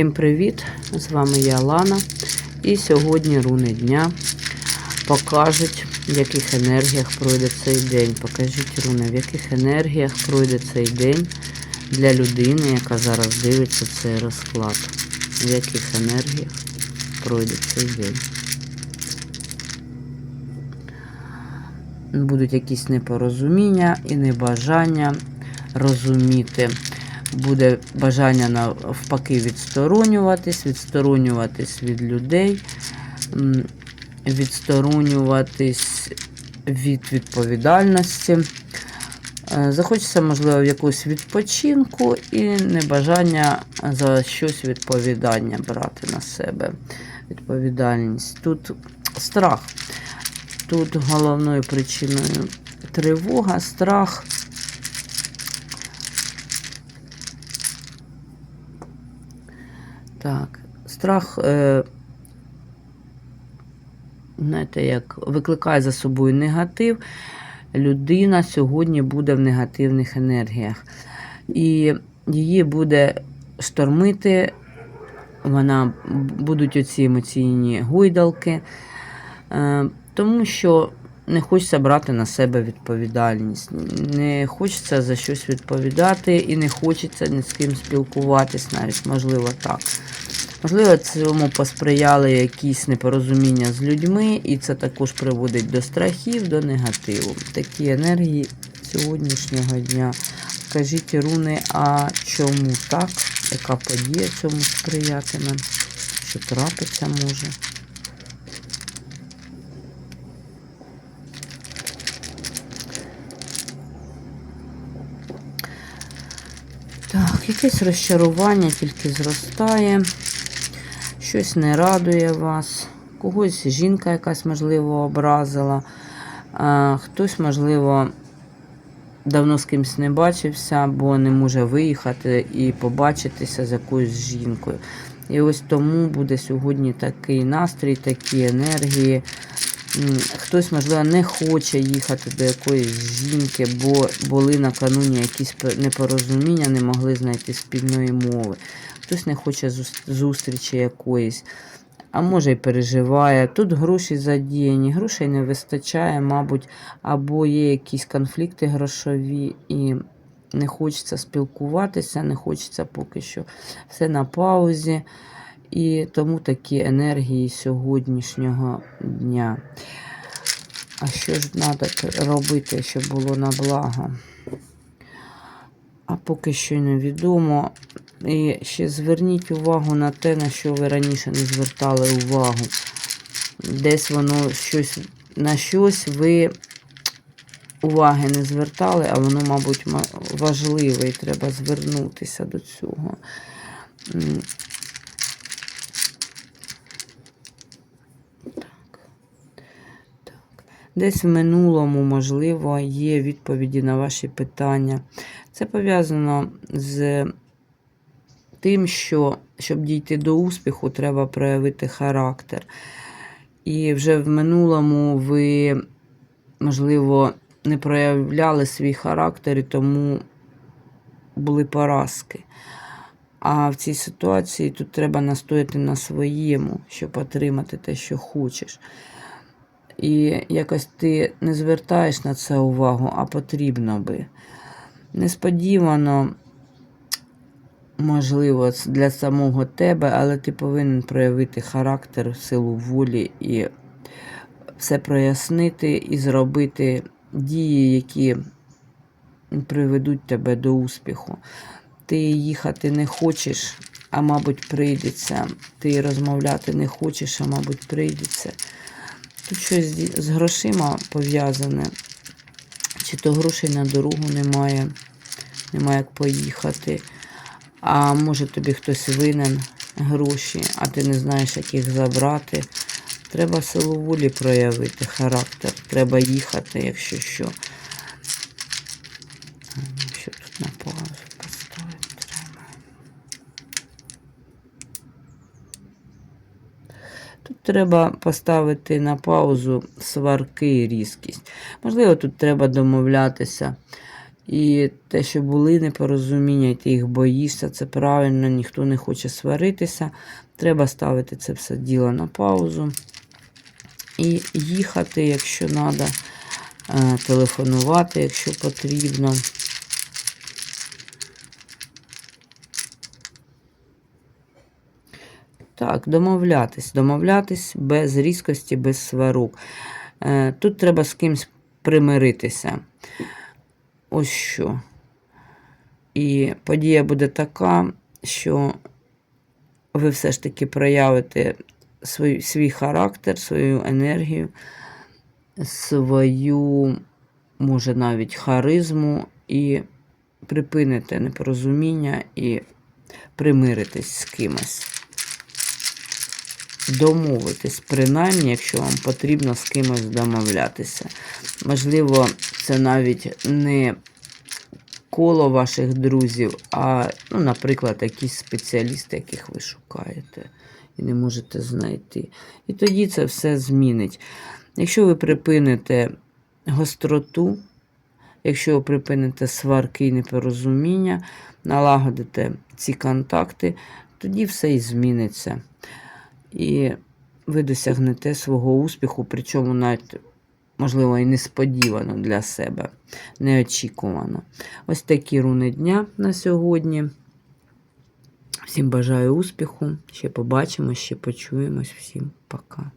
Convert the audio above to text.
Всім привіт! З вами я Лана. І сьогодні руни дня покажуть, в яких енергіях пройде цей день. Покажіть руни, в яких енергіях пройде цей день для людини, яка зараз дивиться цей розклад. В яких енергіях пройде цей день. Будуть якісь непорозуміння і небажання розуміти буде бажання навпаки відсторонюватись, відсторонюватись від людей, відсторонюватись від відповідальності. Е, Захочеться, можливо, в якусь відпочинку і небажання за щось відповідання брати на себе. Відповідальність. Тут страх. Тут головною причиною тривога, страх. Так, страх, е, знаєте, як викликає за собою негатив. Людина сьогодні буде в негативних енергіях. І її буде штормити, вона будуть оці емоційні гойдалки, е, тому що не хочеться брати на себе відповідальність, не хочеться за щось відповідати і не хочеться ні з ким спілкуватись, навіть можливо так. Можливо, цьому посприяли якісь непорозуміння з людьми, і це також приводить до страхів, до негативу. Такі енергії сьогоднішнього дня. Скажіть, руни, а чому так? Яка подія цьому сприятиме? Що трапиться може? Так, якесь розчарування тільки зростає, щось не радує вас, когось жінка якась, можливо, образила, а, хтось, можливо, давно з кимось не бачився, бо не може виїхати і побачитися з якоюсь жінкою. І ось тому буде сьогодні такий настрій, такі енергії. Хтось, можливо, не хоче їхати до якоїсь жінки, бо були накануні якісь непорозуміння, не могли знайти спільної мови. Хтось не хоче зустрічі якоїсь, а може й переживає. Тут гроші задіяні, грошей не вистачає, мабуть, або є якісь конфлікти грошові і не хочеться спілкуватися, не хочеться поки що все на паузі. І тому такі енергії сьогоднішнього дня. А що ж треба робити, щоб було на благо? А поки що невідомо. І ще зверніть увагу на те, на що ви раніше не звертали увагу. Десь воно щось на щось ви уваги не звертали, а воно, мабуть, важливе і треба звернутися до цього. Десь в минулому, можливо, є відповіді на ваші питання. Це пов'язано з тим, що щоб дійти до успіху, треба проявити характер. І вже в минулому ви, можливо, не проявляли свій характер, і тому були поразки. А в цій ситуації тут треба настояти на своєму, щоб отримати те, що хочеш. І якось ти не звертаєш на це увагу, а потрібно би. Несподівано, можливо, для самого тебе, але ти повинен проявити характер, силу волі і все прояснити і зробити дії, які приведуть тебе до успіху. Ти їхати не хочеш, а мабуть, прийдеться. Ти розмовляти не хочеш, а мабуть, прийдеться. Тут щось з грошима пов'язане. Чи то грошей на дорогу немає, немає як поїхати. А може тобі хтось винен гроші, а ти не знаєш, як їх забрати. Треба силу волі проявити, характер. Треба їхати, якщо що. А, ну, Що тут на паузу поставити треба. Тут треба поставити на паузу сварки і різкість. Можливо, тут треба домовлятися І те, що були непорозуміння, і ти їх боїшся, це правильно, ніхто не хоче сваритися. Треба ставити це все діло на паузу і їхати, якщо треба, телефонувати, якщо потрібно. Так, домовлятись, домовлятись без різкості, без сварок. Е, Тут треба з кимось примиритися. Ось що. І подія буде така, що ви все ж таки проявите свій, свій характер, свою енергію, свою, може, навіть харизму, і припините непорозуміння і примиритесь з кимось. Домовитись, принаймні, якщо вам потрібно з кимось домовлятися. Можливо, це навіть не коло ваших друзів, а, ну, наприклад, якісь спеціалісти, яких ви шукаєте і не можете знайти. І тоді це все змінить. Якщо ви припините гостроту, якщо ви припините сварки і непорозуміння, налагодите ці контакти, тоді все і зміниться. І ви досягнете свого успіху, причому навіть, можливо, і несподівано для себе, неочікувано. Ось такі руни дня на сьогодні. Всім бажаю успіху. Ще побачимо, ще почуємось. Всім пока.